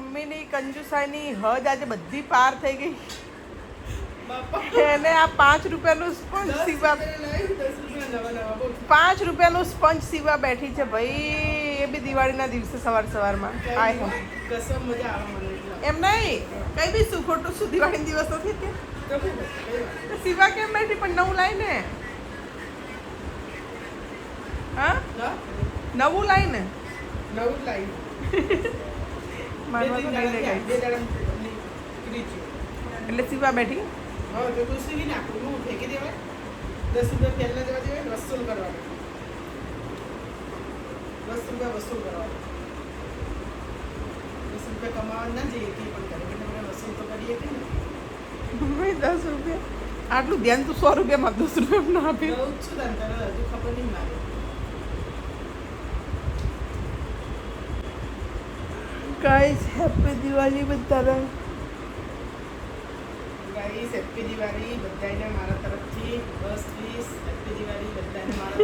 મમ્મીની કંજુસાઈની હદ આજે બધી પાર થઈ ગઈ. એને આ પાંચ રૂપિયાનું સ્પંજ સીવા. પાંચ રૂપિયાનું સ્પંજ સીવા બેઠી છે ભાઈ. એ બી દિવાળીના દિવસે સવાર સવારમાં. આય. એમ નહીં કઈ બી શું ખોટું શું દિવાળી દિવસ નથી કે? સીવા કેમ બેઠી? પણ નવું લાવીને હા? હા? નવું લાવીને નવું લાવી. મારવા તો. એટલે સીવા બેઠી હવે તો તું સીવી નાખ. હું ફેંકી દેવાય. દસ રૂપિયા પહેલા જવા દેવાય વસૂલ કરવાનું. દસ રૂપિયા વસૂલ કરવાનું. દસ રૂપિયા કમાવા ના જઈએ તે પણ કરે. એટલે વસૂલ તો કરીએ કે. ભાઈ દસ રૂપિયા આટલું ધ્યાન તું સો રૂપિયામાં દસ રૂપિયા ના આપી છું તને હજુ ખબર નહીં મારે. ગાઈસ હેપી દિવાળી બધાને. ગાઈસ હેપી દિવાળી બધાને મારા તરફથી. બસ પ્લીઝ હેપી દિવાળી બધાને મારા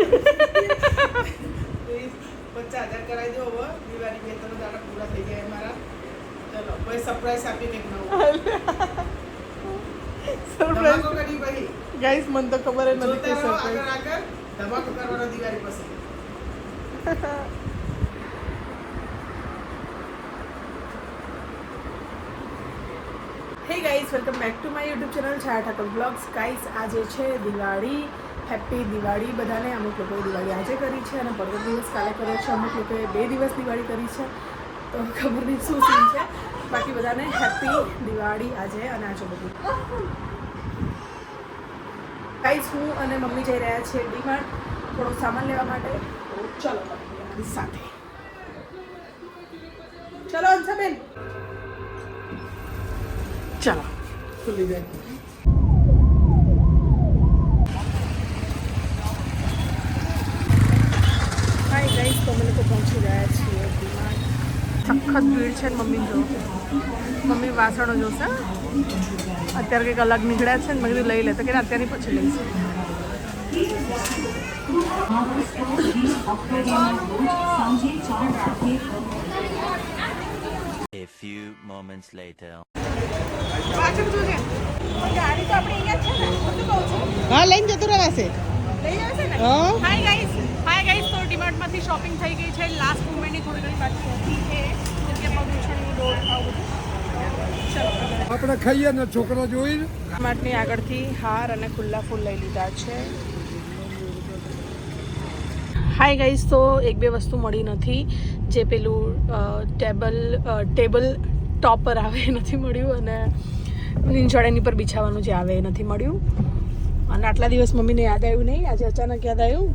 પ્લીઝ પચાસ હજાર કરાવી દો હવે. દિવાળી બે ત્રણ દાડા પૂરા થઈ ગયા મારા ચલો કોઈ સરપ્રાઈઝ આપી કંઈક નવું ગાઈસ મને તો ખબર નથી કે સરપ્રાઈઝ ધમાકો કરવાનો દિવાળી પછી. Hey guys welcome back to my YouTube channel Chhaya Thakor vlogs guys આજે છે દિવાળી. હેપી દિવાળી બધાને. અમુક લોકોએ દિવાળી આજે કરી છે અને પંદર દિવસ કાલે કર્યો છે. અમુક લોકોએ બે દિવસ દિવાળી કરી છે. તો ખબર નહીં શું સીન છે. બાકી બધાને હેપી દિવાળી આજે અને આજે બધું. ગાઈઝ હું અને મમ્મી જઈ રહ્યા છીએ ડીમાર્ટ. થોડો સામાન લેવા માટે. તો ચલો સાથે. ચલો અંશાબેન ચલો ખુલી જાય હાય ગાઈસ તો અમે લોકો પહોંચી ગયા છીએ સખત ભીડ છે ને મમ્મી જો મમ્મી વાસણો જોશે અત્યારે કંઈક અલગ નીકળ્યા છે ને મેં કીધું લઈ લે તો કે અત્યારની પછી લઈશું A few moments later. છે ગાડી તો આપણે અહીંયા છે ને હું શું કહું છું. હા લઈને જતો રહેવાશે. હાય ગાઈસ હાય ગાઈસ તો ડીમાર્ટમાંથી શોપિંગ થઈ ગઈ છે. લાસ્ટ મુમેન્ટની થોડી ઘણી બાકી હતી કે જેમ કે પગૂછણનું દોડ આવું બધું. આપણે ખાઈએ ને છોકરો જોઈ ડીમાર્ટની આગળથી હાર અને ખુલ્લા ફૂલ લઈ લીધા છે. હાય ગાઈસ તો એક બે વસ્તુ મળી નથી. જે પેલું ટેબલ ટેબલ ટોપ ટોપર આવે એ નથી મળ્યું અને નીંચોડાની પર બિછાવાનું જે આવે એ નથી મળ્યું. અને આટલા દિવસ મમ્મીને યાદ આવ્યું નહીં આજે અચાનક યાદ આવ્યું.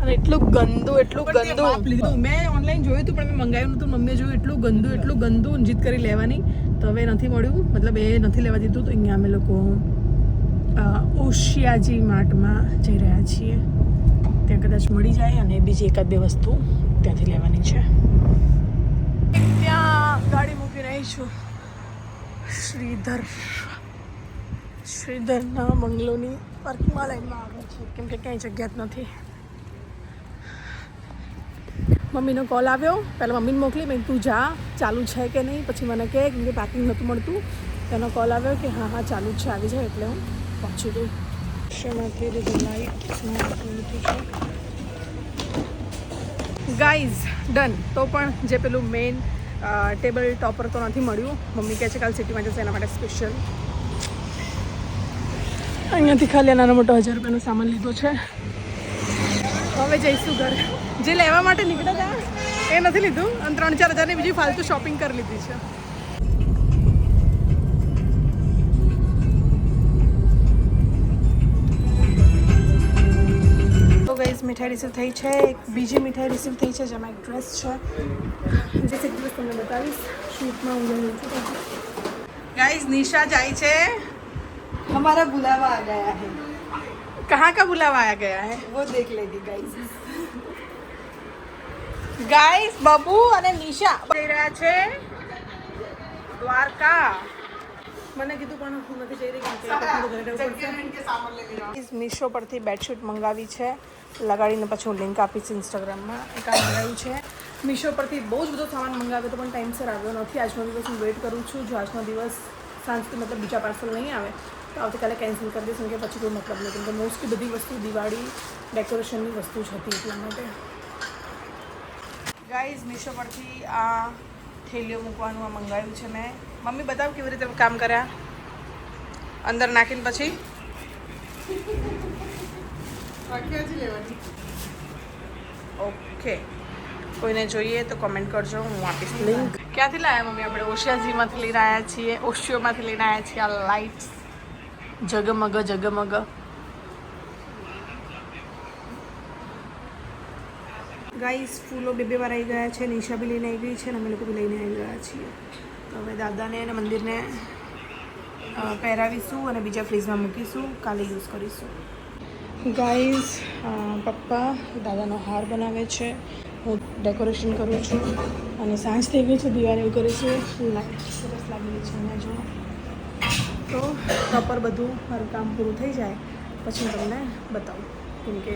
અને એટલું ગંદુ એટલું ગંદુ. મેં ઓનલાઈન જોયું હતું પણ મેં મંગાવ્યું નતું મમ્મીએ જોયું એટલું ગંદુ એટલું ગંદુ જીત કરી લેવાની. તો હવે નથી મળ્યું. મતલબ એ નથી લેવા દીધું. તો અહીંયા અમે લોકો ઓશિયાજી માર્ટમાં જઈ રહ્યા છીએ. ત્યાં કદાચ મળી જાય અને બીજી એકાદ બે વસ્તુ. ત્યાંથી લેવાની છે. ત્યાં ગાડી મૂકી રહી છું. શ્રીધર. શ્રીધરના બંગલોની પાર્કિંગમાં લાઈનમાં આવે છે. કેમ કે ક્યાંય જગ્યા જ નથી. મમ્મીનો કોલ આવ્યો. પહેલાં મમ્મીને મોકલી મેં તું જા. ચાલુ છે કે નહીં? પછી મને કહે કેમ કે પાર્કિંગ નહોતું મળતું. તેનો કોલ આવ્યો કે હા હા ચાલુ જ છે. આવી જાય એટલે હું પહોંચી ગઈ. શેમાંથી લીધું? લાઈટ ગાઈઝ ડન તો પણ જે પેલું મેઇન ટેબલ ટોપર તો નથી મળ્યું. મમ્મી કહે છે કાલ સિટીમાં જશે, એના માટે સ્પેશિયલ અહીંયાથી ખાલી નાનો મોટો હજાર રૂપિયાનો સામાન લીધો છે. હવે જઈશું ઘરે. જે લેવા માટે નીકળ્યા હતા, એ નથી લીધું. અને ત્રણ ચાર હજારની બીજી ફાલતુ શોપિંગ કરી લીધી છે. મીઠાઈ રિસીવ થઈ છે એક બીજી મીઠાઈ રિસીવ થઈ છે જેમાં એક ડ્રેસ છે જે એક દિવસ તમને બતાવીશ શૂટમાં હું ગઈ છું ગાઈઝ નિશા જાય છે हमारा बुलावा आ गया है कहाँ का बुलावा आया गया है वो देख लेगी गाइस ગાઈસ બબુ અને નિશા જઈ રહ્યા છે દ્વારકા મને કીધું પણ હું નથી જઈ રહી જવાનું. મીશો પરથી બેડશીટ મંગાવી છે. લગાડીને પછી હું લિંક આપીશ ઇન્સ્ટાગ્રામમાં એક આ મંગાવ્યું છે. મીશો પરથી બહુ જ બધો સામાન મંગાવ્યો હતો પણ ટાઈમસર આવ્યો નથી. આજનો દિવસ હું વેઇટ કરું છું. જો આજનો દિવસ સાંજથી મતલબ બીજા પાર્સલ નહીં આવે તો આવતીકાલે કેન્સલ કરી દઈશ. કે પછી કોઈ મતલબ નહીં કેમ કે મોસ્ટલી બધી વસ્તુ દિવાળી ડેકોરેશનની વસ્તુ જ હતી એટલા માટે. ગાઈઝ મીશો પરથી આ થેલીઓ મૂકવાનું આ મંગાવ્યું છે મેં. મમ્મી બતાવ કેવી રીતે કામ કર્યા અંદર નાખીને પછી બાકી હજી લેવાની ઓકે કોઈને જોઈએ તો કોમેન્ટ કરજો હું આપીશ. લિંક ક્યાંથી લાયા મમ્મી આપણે? ઓશિયાજીમાંથી લઈને આવ્યા છીએ ઓશિયોમાંથી લઈને આવ્યા છીએ આ લાઇટ્સ જગમગ જગમગ. ગાઈસ ફૂલો બે બે વાર આવી ગયા છે નિશા બી લઈને આવી ગઈ છે અને અમે લોકો બી લઈને આવી ગયા છીએ. તો અમે દાદાને અને મંદિરને પહેરાવીશું અને બીજા ફ્રીજમાં મૂકીશું, કાલે યુઝ કરીશું. ગાઈઝ પપ્પા દાદાનો હાર બનાવે છે. હું ડેકોરેશન કરું છું અને સાંજ થઈ ગઈ છે દિવાળી એવું કરીશું લાઈટ સરસ લાગેલી છે અહીંયા જો તો પ્રોપર બધું મારું કામ પૂરું થઈ જાય. પછી હું તમને બતાવું, કેમ કે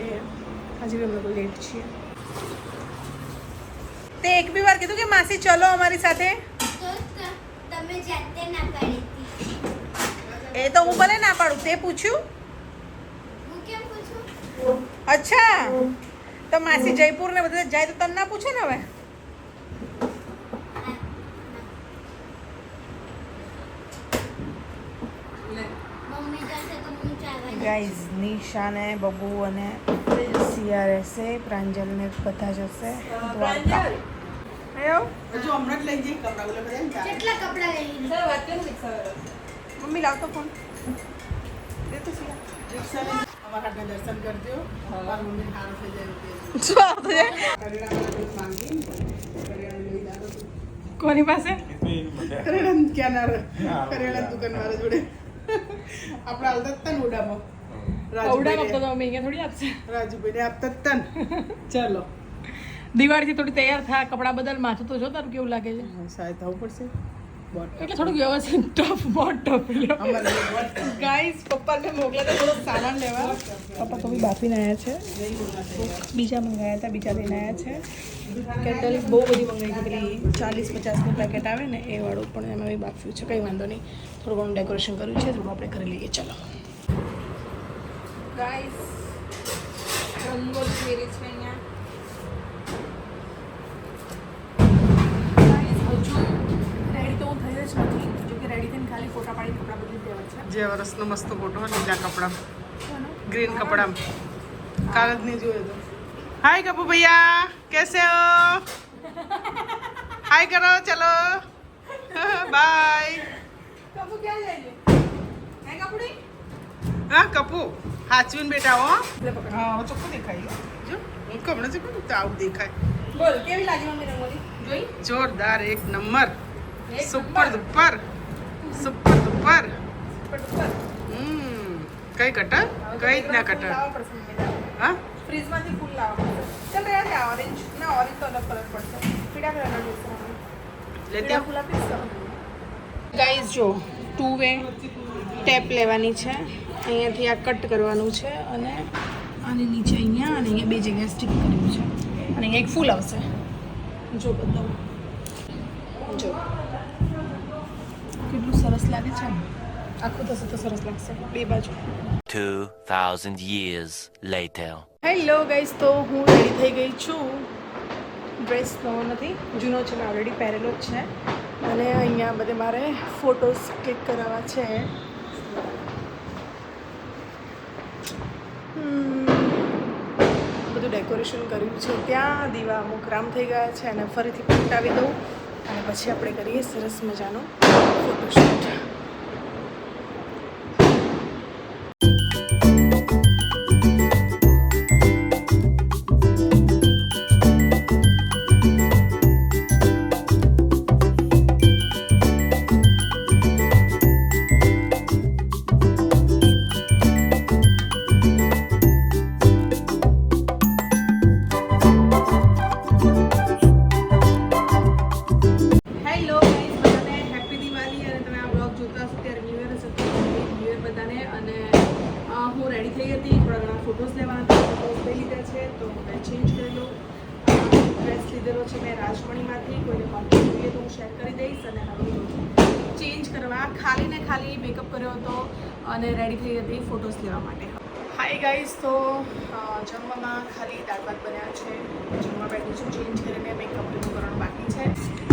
આજે બી અમે લેટ છીએ. તે એક બી વાર કીધું કે માસી, ચલો અમારી સાથે. તમે જાતે ના પાડી હતી. એ તો હું ભલે ના પાડું તે પૂછ્યું? હું કેમ પૂછું? અચ્છા તો માસી જયપુર ને બધા જાય તો તને ના પૂછે ને હવે? મમ્મી ગાઈઝ નિશા ને બબુ અને સિયા રહેશે પ્રાંજલ ને બધા જશે. દ્વારકા એવું? હજુ હમણાં જ લઈ જઈ કપડાં બોલે બધા ને ચાલે. કેટલા કપડા લઈ મમ્મી લાવતો ફોન દે તો સિયા. રિક્ષા લઈને અમારા હાથના દર્શન કરજો. મારા મમ્મી થઈ જાય માંગી લઈ કોની પાસે? કરેલાનું ક્યાં ના રહે? કરેલાની દુકાનવાળા જોડે. આપણે હાલતા જ હતા ને ઉડામાં તો રાજુભાઈને મમ્મી અહીંયા થોડી આપશે. રાજુભાઈને આપતા જ હતા ને ચલો. દિવાળીથી થોડી તૈયાર થા કપડાં બદલ માથું તો જો તારું કેવું લાગે છે? સાહેબ થવું પડશે. એટલે થોડુંક વ્યવસ્થિત ટફ બહુ ટફ ગાઈસ પપ્પાને મોકલા તો થોડો સામાન લેવા. પપ્પા તો બી બાફીને આવ્યા છે. બીજા મંગાયા હતા બીજા લઈને આવ્યા છે. કેટલ બહુ બધી મંગાવી છે પેલી ચાલીસ પચાસનું પેકેટ આવે ને એ વાળું પણ એમાં બી બાફ્યું છે. કંઈ વાંધો નહીં. થોડું ઘણું ડેકોરેશન કર્યું છે થોડું આપણે કરી લઈએ. ચલો. ગાઈસ રંગોળી મેરી છે ખાલી ફોટા પાડી કપડાં બદલી દેવા છે. જે વર્ષનો મસ્ત ફોટો લીલા કપડા. ગ્રીન કપડા. કાલ જ નહીં જોયો તો. હાય કપુ ભૈયા કેસે હો? હાય કરો ચલો. બાય કપુ ક્યાં છે? હે કપડી હા કપુ હાચવીન બેટા હો. હા ચોખ્ખું દેખાય જો હું કમણે છે તો આવું દેખાય. બોલ કેવી લાગી મમ્મી રંગોળી જોઈ? જોરદાર એક નંબર? સુપર. દુપર. સુપર દુપર પર ઉપર. હમ. કઈ કટર? કઈ રીતના કટર. હા? ફ્રીજમાંથી ફૂલ લાવવા પડશે ચાલ છે ઓરેન્જ ના ઓરેન્જ તો અલગ કલર પડશે. પીળા કલરના જોઈશે મને. લેતી ફૂલ આપીશ ગાઈઝ જો ટુ વે ટેપ લેવાની છે. અહીંયાથી આ કટ કરવાનું છે અને આની નીચે અહીંયા અને અહીંયા બે જગ્યાએ સ્ટીક કર્યું છે. અને અહીંયા એક ફૂલ આવશે. જો બતાવું. જો. કેટલું સરસ લાગે છે આખું થશે તો સરસ લાગશે. બે બાજુ. 2,000 years later. હેલો ગાઈસ તો હું રેડી થઈ ગઈ છું. ડ્રેસ નવો નથી જૂનો છે મેં ઓલરેડી પહેરેલો જ છે. અને અહીંયા બધે મારે ફોટોસ ક્લિક કરાવવા છે. બધું ડેકોરેશન કર્યું છે. ત્યાં દીવા અમુક રામ થઈ ગયા છે અને ફરીથી પલટાવી દઉં. અને પછી આપણે કરીએ સરસ મજાનો ફોટોશૂટ અને રેડી થઈ હતી ફોટોઝ લેવા માટે. હાય ગાઈઝ તો જમવામાં ખાલી દાળ ભાત બન્યા છે. જમવા બેઠી છું ચેન્જ કરીને મેકઅપ કરવાનું બાકી છે.